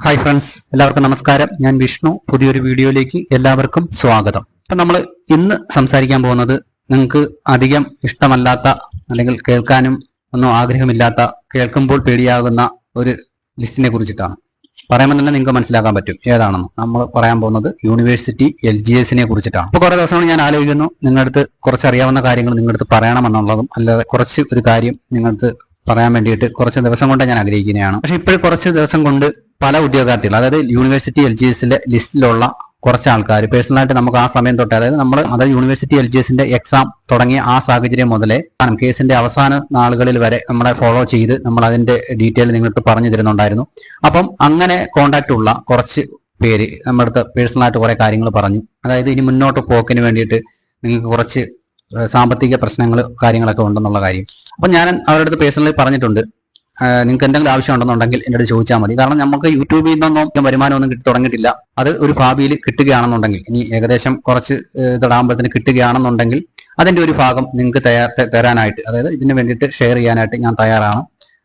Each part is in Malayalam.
ഹായ് ഫ്രണ്ട്സ് എല്ലാവർക്കും നമസ്കാരം. ഞാൻ വിഷ്ണു. പുതിയൊരു വീഡിയോയിലേക്ക് എല്ലാവർക്കും സ്വാഗതം. അപ്പൊ നമ്മൾ ഇന്ന് സംസാരിക്കാൻ പോകുന്നത് നിങ്ങൾക്ക് അധികം ഇഷ്ടമല്ലാത്ത അല്ലെങ്കിൽ കേൾക്കാനും ഒന്നും ആഗ്രഹമില്ലാത്ത കേൾക്കുമ്പോൾ പേടിയാകുന്ന ഒരു ലിസ്റ്റിനെ കുറിച്ചിട്ടാണ്. പറയുമ്പോൾ തന്നെ നിങ്ങൾക്ക് മനസ്സിലാക്കാൻ പറ്റും ഏതാണെന്ന്. നമ്മൾ പറയാൻ പോകുന്നത് യൂണിവേഴ്സിറ്റി എൽ ജി എസിനെ കുറിച്ചിട്ടാണ്. അപ്പോൾ കുറേ ദിവസങ്ങൾ ഞാൻ ആലോചിക്കുന്നു നിങ്ങളുടെ അടുത്ത് കുറച്ച് അറിയാവുന്ന കാര്യങ്ങൾ നിങ്ങളുടെ അടുത്ത് പറയണമെന്നുള്ളതും അല്ലാതെ കുറച്ച് ഒരു കാര്യം നിങ്ങളുടെ പറയാൻ വേണ്ടിയിട്ട് കുറച്ച് ദിവസം കൊണ്ട് ഞാൻ ആഗ്രഹിക്കുന്നതാണ് പക്ഷെ ഇപ്പോൾ കുറച്ച് ദിവസം കൊണ്ട് പല ഉദ്യോഗാർത്ഥികൾ അതായത് യൂണിവേഴ്സിറ്റി എൽ ജി എസിലെ ലിസ്റ്റിലുള്ള കുറച്ച് ആൾക്കാർ പേഴ്സണലായിട്ട് നമുക്ക് ആ സമയം തൊട്ട് അതായത് നമ്മൾ അതായത് യൂണിവേഴ്സിറ്റി എൽ ജി എസിന്റെ എക്സാം തുടങ്ങിയ ആ സാഹചര്യം മുതലേ കേസിന്റെ അവസാന നാളുകളിൽ വരെ നമ്മളെ ഫോളോ ചെയ്ത് നമ്മൾ അതിന്റെ ഡീറ്റെയിൽ നിങ്ങൾക്ക് പറഞ്ഞു തരുന്നുണ്ടായിരുന്നു. അപ്പം അങ്ങനെ കോണ്ടാക്ട് ഉള്ള കുറച്ച് പേര് നമ്മുടെ അടുത്ത് പേഴ്സണലായിട്ട് കുറെ കാര്യങ്ങൾ പറഞ്ഞു. അതായത് ഇനി മുന്നോട്ട് പോക്കിന് വേണ്ടിയിട്ട് നിങ്ങൾക്ക് കുറച്ച് സാമ്പത്തിക പ്രശ്നങ്ങൾ കാര്യങ്ങളൊക്കെ ഉണ്ടെന്നുള്ള കാര്യം. അപ്പം ഞാൻ അവരുടെ അടുത്ത് പേഴ്സണലി പറഞ്ഞിട്ടുണ്ട്. നിങ്ങൾക്ക് എന്തെങ്കിലും ആവശ്യം ഉണ്ടെന്നുണ്ടെങ്കിൽ എന്നോട് ചോദിച്ചാൽ മതി. കാരണം നമുക്ക് യൂട്യൂബിൽ നിന്നൊന്നും വരുമാനമൊന്നും കിട്ടി തുടങ്ങിയിട്ടില്ല. അത് ഒരു ഭാവിയിൽ കിട്ടുകയാണെന്നുണ്ടെങ്കിൽ ഇനി ഏകദേശം കുറച്ച് തടാകുമ്പോഴത്തേന് കിട്ടുകയാണെന്നുണ്ടെങ്കിൽ അതിന്റെ ഒരു ഭാഗം നിങ്ങൾക്ക് തരാനായിട്ട് അതായത് ഇതിന് വേണ്ടിയിട്ട് ഷെയർ ചെയ്യാനായിട്ട് ഞാൻ തയ്യാറാണ്.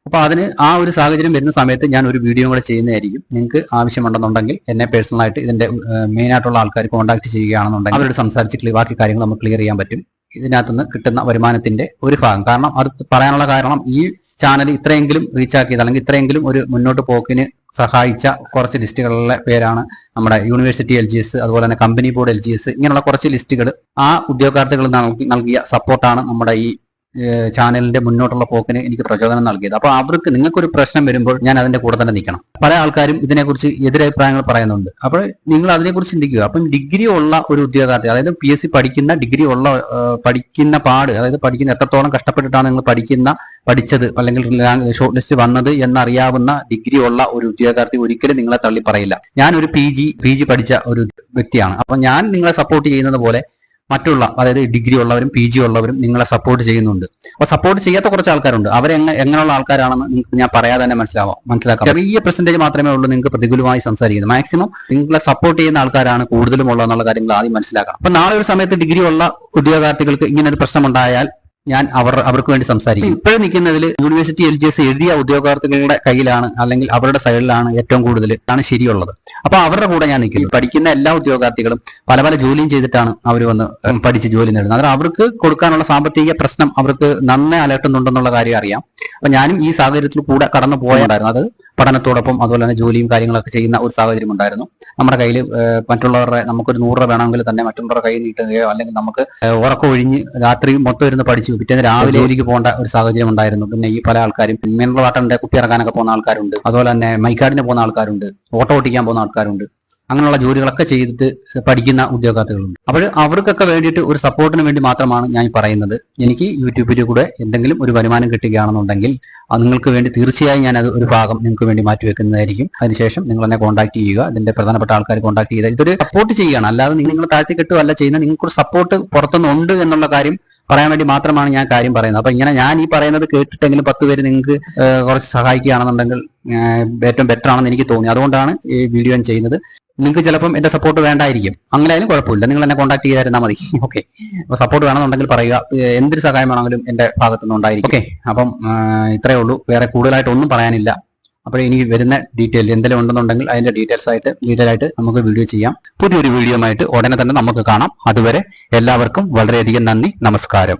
അപ്പോൾ അതിന് ആ ഒരു സാഹചര്യം വരുന്ന സമയത്ത് ഞാൻ ഒരു വീഡിയോ കൂടെ ചെയ്യുന്നതായിരിക്കും. നിങ്ങൾക്ക് ആവശ്യമുണ്ടെന്നുണ്ടെങ്കിൽ എന്നെ പേഴ്സണലായിട്ട് ഇതിന്റെ മെയിൻ ആയിട്ടുള്ള ആൾക്കാർ കോൺടാക്ട് ചെയ്യുകയാണെന്നുണ്ടെങ്കിൽ അവരോട് സംസാരിച്ച് ബാക്കി കാര്യങ്ങൾ നമുക്ക് ക്ലിയർ ചെയ്യാൻ പറ്റും. ഇതിനകത്തുനിന്ന് കിട്ടുന്ന വരുമാനത്തിന്റെ ഒരു ഭാഗം. കാരണം അത് പറയാനുള്ള കാരണം ഈ ചാനൽ ഇത്രയെങ്കിലും റീച്ച് ആക്കിയത് അല്ലെങ്കിൽ ഇത്രയെങ്കിലും ഒരു മുന്നോട്ട് പോക്കിന് സഹായിച്ച കുറച്ച് ലിസ്റ്റുകളിലെ പേരാണ് നമ്മുടെ യൂണിവേഴ്സിറ്റി എൽ ജി എസ് അതുപോലെ തന്നെ company board L G S ഇങ്ങനെയുള്ള കുറച്ച് ലിസ്റ്റുകൾ ആ ഉദ്യോഗാർത്ഥികൾ നൽകി- നൽകിയ സപ്പോർട്ടാണ് നമ്മുടെ ഈ ചാനലിന്റെ മുന്നോട്ടുള്ള പോക്കിന് എനിക്ക് പ്രചോദനം നൽകിയത്. അപ്പൊ അവർക്ക് നിങ്ങൾക്കൊരു പ്രശ്നം വരുമ്പോൾ ഞാൻ അതിന്റെ കൂടെ തന്നെ നിൽക്കണം. പല ആൾക്കാരും ഇതിനെക്കുറിച്ച് എതിരഭിപ്രായങ്ങൾ പറയുന്നുണ്ട്. അപ്പോൾ നിങ്ങൾ അതിനെക്കുറിച്ച് ചിന്തിക്കുക. അപ്പം ഡിഗ്രി ഉള്ള ഒരു ഉദ്യോഗാർത്ഥി അതായത് പി എസ് സി പഠിക്കുന്ന ഡിഗ്രി ഉള്ള പഠിക്കുന്ന പാട് അതായത് പഠിക്കുന്ന എത്രത്തോളം കഷ്ടപ്പെട്ടിട്ടാണ് നിങ്ങൾ പഠിക്കുന്ന പഠിച്ചത് അല്ലെങ്കിൽ ഷോർട്ട് ലിസ്റ്റ് വന്നത് എന്നറിയാവുന്ന ഡിഗ്രി ഉള്ള ഒരു ഉദ്യോഗാർത്ഥി ഒരിക്കലും നിങ്ങളെ തള്ളി പറയില്ല. ഞാൻ ഒരു പി ജി പി ജി പഠിച്ച ഒരു വ്യക്തിയാണ്. അപ്പൊ ഞാൻ നിങ്ങളെ സപ്പോർട്ട് ചെയ്യുന്നത് പോലെ മറ്റുള്ള അതായത് ഡിഗ്രി ഉള്ളവരും പി ജി ഉള്ളവരും നിങ്ങളെ സപ്പോർട്ട് ചെയ്യുന്നുണ്ട്. അപ്പൊ സപ്പോർട്ട് ചെയ്യാത്ത കുറച്ച് ആൾക്കാരുണ്ട്. അവരെ എങ്ങനെയുള്ള ആൾക്കാരാണെന്ന് നിങ്ങൾക്ക് ഞാൻ പറയാതെ തന്നെ മനസ്സിലാവാം മനസ്സിലാക്കാം. ചെറിയ പെർസെന്റേജ് മാത്രമേ ഉള്ളൂ നിങ്ങൾക്ക് പ്രതികൂലമായി സംസാരിക്കുന്നത്. മാക്സിമം നിങ്ങളെ സപ്പോർട്ട് ചെയ്യുന്ന ആൾക്കാരാണ് കൂടുതലും ഉള്ളതെന്നുള്ള കാര്യങ്ങൾ ആദ്യം മനസ്സിലാക്കണം. അപ്പൊ നാളെ ഒരു സമയത്ത് ഡിഗ്രി ഉള്ള ഉദ്യോഗാർത്ഥികൾക്ക് ഇങ്ങനെ ഒരു പ്രശ്നമുണ്ടായാൽ ഞാൻ അവർ അവർക്ക് വേണ്ടി സംസാരിക്കും. ഇപ്പോഴും നിൽക്കുന്നതിൽ യൂണിവേഴ്സിറ്റി എൽ ജി എസ് എഴുതിയ ഉദ്യോഗാർത്ഥികളുടെ കയ്യിലാണ് അല്ലെങ്കിൽ അവരുടെ സൈഡിലാണ് ഏറ്റവും കൂടുതൽ ആണ് ശരിയുള്ളത്. അപ്പൊ അവരുടെ കൂടെ ഞാൻ നിൽക്കുന്നു. പഠിക്കുന്ന എല്ലാ ഉദ്യോഗാർത്ഥികളും പല പല ജോലിയും ചെയ്തിട്ടാണ് അവർ വന്ന് പഠിച്ച് ജോലി നേടുന്നത്. അതായത് അവർക്ക് കൊടുക്കാനുള്ള സാമ്പത്തിക പ്രശ്നം അവർക്ക് നന്നായി അലട്ടുന്നുണ്ടെന്നുള്ള കാര്യം അറിയാം. അപ്പൊ ഞാനും ഈ സാഹചര്യത്തിൽ കൂടെ കടന്നു പോയതായിരുന്നു അത് പഠനത്തോടൊപ്പം അതുപോലെ തന്നെ ജോലിയും കാര്യങ്ങളൊക്കെ ചെയ്യുന്ന ഒരു സാഹചര്യം ഉണ്ടായിരുന്നു. നമ്മുടെ കയ്യിൽ മറ്റുള്ളവരുടെ നമുക്കൊരു നൂറ് രൂപ വേണമെങ്കിൽ തന്നെ മറ്റുള്ളവരുടെ കയ്യിൽ നീട്ടുകയോ അല്ലെങ്കിൽ നമുക്ക് ഏഹ്, ഉറക്കം ഒഴിഞ്ഞ് രാത്രി മൊത്തം ഇരുന്ന് പഠിച്ചു. പിറ്റേന്ന് രാവിലെ ജോലിക്ക് പോകേണ്ട ഒരു സാഹചര്യം ഉണ്ടായിരുന്നു. പിന്നെ ഈ പല ആൾക്കാരും മിനറൽ വാട്ടറിന്റെ കുപ്പി ഇറക്കാനൊക്കെ പോകുന്ന ആൾക്കാരുണ്ട്. അതുപോലെ തന്നെ മൈക്കാടിന് പോകുന്ന ആൾക്കാരുണ്ട്. ഓട്ടോ ഓട്ടിക്കാൻ പോകുന്ന ആൾക്കാരുണ്ട്. അങ്ങനെയുള്ള ജോലികളൊക്കെ ചെയ്തിട്ട് പഠിക്കുന്ന ഉദ്യോഗാർത്ഥികളുണ്ട്. അപ്പോൾ അവർക്കൊക്കെ വേണ്ടിയിട്ട് ഒരു സപ്പോർട്ടിന് വേണ്ടി മാത്രമാണ് ഞാൻ പറയുന്നത്. എനിക്ക് യൂട്യൂബിൽ കൂടെ എന്തെങ്കിലും ഒരു വരുമാനം കിട്ടുകയാണെന്നുണ്ടെങ്കിൽ അത് നിങ്ങൾക്ക് വേണ്ടി തീർച്ചയായും ഞാൻ അത് ഒരു ഭാഗം നിങ്ങൾക്ക് വേണ്ടി മാറ്റിവെക്കുന്നതായിരിക്കും അതിനുശേഷം നിങ്ങൾ എന്നെ കോൺടാക്ട് ചെയ്യുക. ഇതിന്റെ പ്രധാനപ്പെട്ട ആൾക്കാർ കോൺടാക്ട് ചെയ്താൽ ഇതൊരു സപ്പോർട്ട് ചെയ്യുകയാണ്. അല്ലാതെ നിങ്ങൾ താഴ്ത്തി കെട്ടുകയല്ല ചെയ്യുന്നത്. നിങ്ങൾക്കൊരു സപ്പോർട്ട് പുറത്തുനിന്ന് ഉണ്ട് എന്നുള്ള കാര്യം പറയാൻ വേണ്ടി മാത്രമാണ് ഞാൻ കാര്യം പറയുന്നത്. അപ്പൊ ഇങ്ങനെ ഞാൻ ഈ പറയുന്നത് കേട്ടിട്ടെങ്കിലും പത്ത് പേര് നിങ്ങൾക്ക് കുറച്ച് സഹായിക്കുകയാണെന്നുണ്ടെങ്കിൽ ഏറ്റവും ബെറ്റർ ആണെന്ന് എനിക്ക് തോന്നി. അതുകൊണ്ടാണ് ഈ വീഡിയോ ഞാൻ ചെയ്യുന്നത്. നിങ്ങൾക്ക് ചിലപ്പം എന്റെ സപ്പോർട്ട് വേണ്ടായിരിക്കും. അങ്ങനെയായാലും കുഴപ്പമില്ല. നിങ്ങൾ എന്നെ കോൺടാക്ട് ചെയ്തായിരുന്നാൽ മതി. ഓക്കെ അപ്പൊ സപ്പോർട്ട് വേണമെന്നുണ്ടെങ്കിൽ പറയുക. എന്തൊരു സഹായം വേണമെങ്കിലും എന്റെ ഭാഗത്തുനിന്ന് ഉണ്ടായിരിക്കും ഓക്കെ അപ്പം ഇത്രയേ ഉള്ളൂ. വേറെ കൂടുതലായിട്ട് ഒന്നും പറയാനില്ല. അപ്പോൾ ഇനി വരുന്ന ഡീറ്റെയിൽ എന്തെങ്കിലും ഉണ്ടെന്നുണ്ടെങ്കിൽ അതിന്റെ ഡീറ്റെയിൽസ് ആയിട്ട് ഡീറ്റെയിൽ ആയിട്ട് നമുക്ക് വീഡിയോ ചെയ്യാം. പുതിയൊരു വീഡിയോ ആയിട്ട് ഉടനെ തന്നെ നമുക്ക് കാണാം. അതുവരെ എല്ലാവർക്കും വളരെയധികം നന്ദി. നമസ്കാരം.